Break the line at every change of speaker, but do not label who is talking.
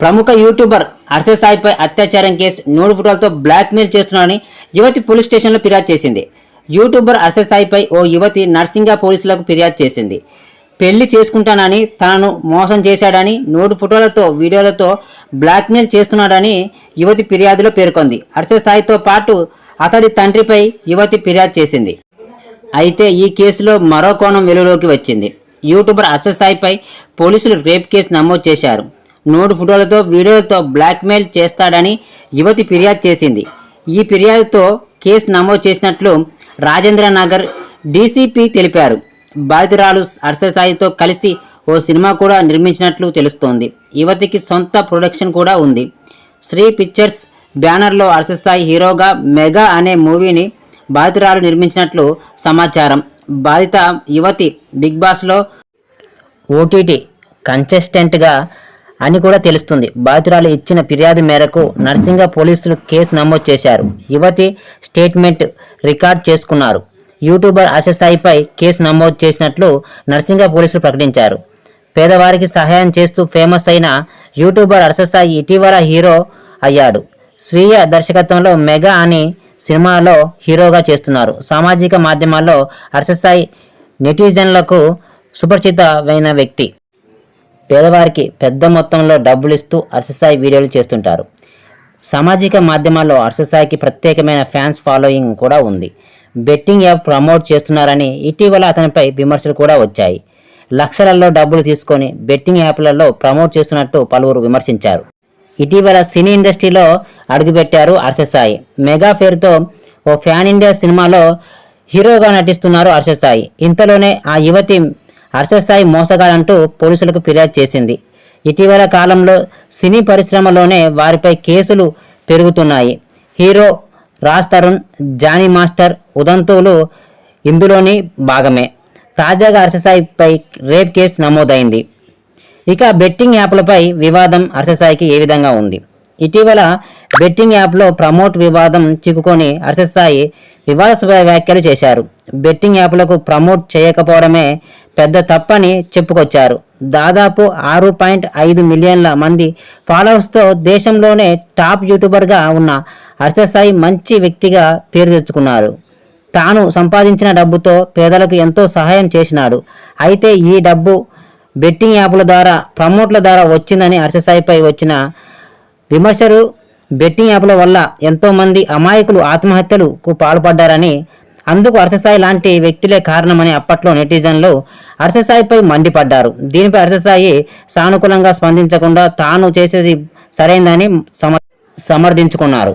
ప్రముఖ యూట్యూబర్ అర్షద్ సాయిపై అత్యాచారం కేసు నూడు ఫోటోలతో బ్లాక్మెయిల్ చేస్తున్నాడని యువతి పోలీస్ స్టేషన్లో ఫిర్యాదు చేసింది. యూట్యూబర్ అర్షద్ సాయిపై ఓ యువతి నర్సింగా పోలీసులకు ఫిర్యాదు చేసింది. పెళ్ళి చేసుకుంటానని తనను మోసం చేశాడని నోటు ఫోటోలతో వీడియోలతో బ్లాక్మెయిల్ చేస్తున్నాడని యువతి ఫిర్యాదులో పేర్కొంది. అర్షద్ సాయితో పాటు అతడి తండ్రిపై యువతి ఫిర్యాదు చేసింది. అయితే ఈ కేసులో మరో కోణం వెలుగులోకి వచ్చింది. యూట్యూబర్ అర్షద్ సాయిపై పోలీసులు రేప్ కేసు నమోదు చేశారు. నోటు ఫోటోలతో వీడియోలతో బ్లాక్మెయిల్ చేస్తాడని యువతి ఫిర్యాదు చేసింది. ఈ ఫిర్యాదుతో కేసు నమోదు చేసినట్లు రాజేంద్ర నగర్ డీసీపీ తెలిపారు. బాధితురాలు అర్షద్ కలిసి ఓ సినిమా కూడా నిర్మించినట్లు తెలుస్తోంది. యువతికి సొంత ప్రొడక్షన్ కూడా ఉంది. శ్రీ పిక్చర్స్ బ్యానర్లో అర్షద్ హీరోగా మెగా అనే మూవీని బాధితురాలు నిర్మించినట్లు సమాచారం. బాధిత యువతి బిగ్ బాస్లో ఓటీటీ కంటెస్టెంట్గా అని కూడా తెలుస్తుంది. బాధితురాలు ఇచ్చిన ఫిర్యాదు మేరకు నర్సింగ పోలీసులు కేసు నమోదు చేశారు. యువతి స్టేట్మెంట్ రికార్డ్ చేసుకున్నారు. యూట్యూబర్ అశస్థాయిపై కేసు నమోదు చేసినట్లు నర్సింగ పోలీసులు ప్రకటించారు. పేదవారికి సహాయం చేస్తూ ఫేమస్ అయిన యూట్యూబర్ అర్షసాయి ఇటీవల హీరో అయ్యాడు. స్వీయ దర్శకత్వంలో మెగా అని సినిమాలో హీరోగా చేస్తున్నారు. సామాజిక మాధ్యమాల్లో హర్షసాయి నెటిజన్లకు సుపరిచితమైన వ్యక్తి. పేదవారికి పెద్ద మొత్తంలో డబ్బులు ఇస్తూ హర్షసాయి వీడియోలు చేస్తుంటారు. సామాజిక మాధ్యమాల్లో హర్షసాయికి ప్రత్యేకమైన ఫ్యాన్స్ ఫాలోయింగ్ కూడా ఉంది. బెట్టింగ్ యాప్ ప్రమోట్ చేస్తున్నారని ఇటీవల అతనిపై విమర్శలు కూడా వచ్చాయి. లక్షలలో డబ్బులు తీసుకొని బెట్టింగ్ యాప్లలో ప్రమోట్ చేస్తున్నట్టు పలువురు విమర్శించారు. ఇటీవల సినీ ఇండస్ట్రీలో అడుగుపెట్టారు హర్షసాయి మెగా పేరుతో ఓ ఫ్యాన్ ఇండియా సినిమాలో హీరోగా నటిస్తున్నారు అర్షసాయి ఇంతలోనే ఆ యువతి హర్షసాయి మోసగాడంటూ పోలీసులకు ఫిర్యాదు చేసింది. ఇటీవల కాలంలో సినీ పరిశ్రమలోనే వారిపై కేసులు పెరుగుతున్నాయి. హీరో రాజ్ తరుణ్ జానీ మాస్టర్ ఉదంతువులు ఇందులోని భాగమే. తాజాగా హర్షసాయిపై రేప్ కేసు నమోదైంది. ఇక బెట్టింగ్ యాప్లపై వివాదం హర్షసాయికి ఏ విధంగా ఉంది? ఇటీవల బెట్టింగ్ యాప్లో ప్రమోట్ వివాదం చిక్కుకొని హర్షసాయి వివాదాస్పద వ్యాఖ్యలు చేశారు. బెట్టింగ్ యాప్లకు ప్రమోట్ చేయకపోవడమే పెద్ద తప్పని చెప్పుకొచ్చారు. దాదాపు ఆరు పాయింట్ ఐదు మిలియన్ల మంది ఫాలోవర్స్తో దేశంలోనే టాప్ యూట్యూబర్గా ఉన్న హర్షసాయి మంచి వ్యక్తిగా పేరు తెచ్చుకున్నారు. తాను సంపాదించిన డబ్బుతో పేదలకు ఎంతో సహాయం చేసినాడు. అయితే ఈ డబ్బు బెట్టింగ్ యాప్ల ద్వారా ప్రమోట్ల ద్వారా వచ్చిందని హర్షసాయిపై వచ్చిన విమర్శలు బెట్టింగ్ యాప్ల వల్ల ఎంతోమంది అమాయకులు ఆత్మహత్యలకు పాల్పడ్డారని అందుకు హర్షసాయి లాంటి వ్యక్తులే కారణమని అప్పట్లో నెటిజన్లు హర్షసాయిపై మండిపడ్డారు. దీనిపై హర్షసాయి సానుకూలంగా స్పందించకుండా తాను చేసేది సరైందని సమ సమర్థించుకున్నారు.